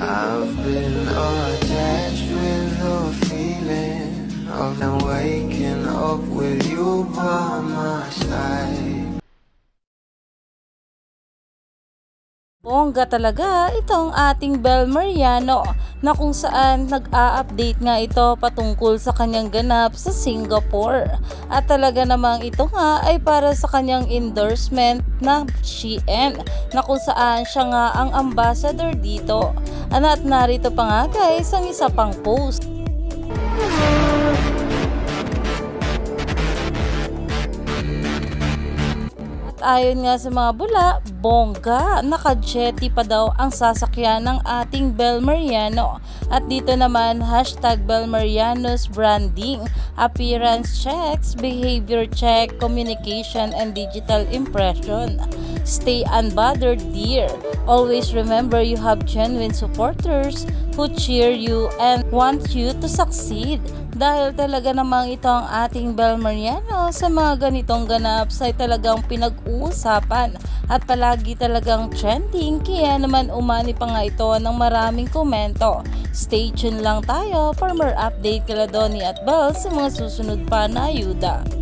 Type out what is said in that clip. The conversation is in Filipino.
I've been attached with the feeling of now waking up with you by my side. Bongga talaga itong ating Bel Mariano na kung saan nag-a-update nga ito patungkol sa kanyang ganap sa Singapore. At talaga namang ito nga ay para sa kanyang endorsement na Shein na kung saan siya nga ang ambassador dito. Ano at narito pa nga guys ang isa pang post. Ayon nga sa mga bula, bongga, naka-jetty pa daw ang sasakyan ng ating Bel Mariano. At dito naman, hashtag Bel branding, appearance checks, behavior check, communication, and digital impression. Stay unbothered, dear. Always remember you have genuine supporters who cheer you and want you to succeed. Dahil talaga namang ito ang ating Bel Mariano sa mga ganitong ganaps ay talagang pinag-uusapan at palagi talagang trending kaya naman umani pa nga ito ng maraming komento. Stay tuned lang tayo for more update kala Donnie at Bel sa mga susunod pa na ayuda.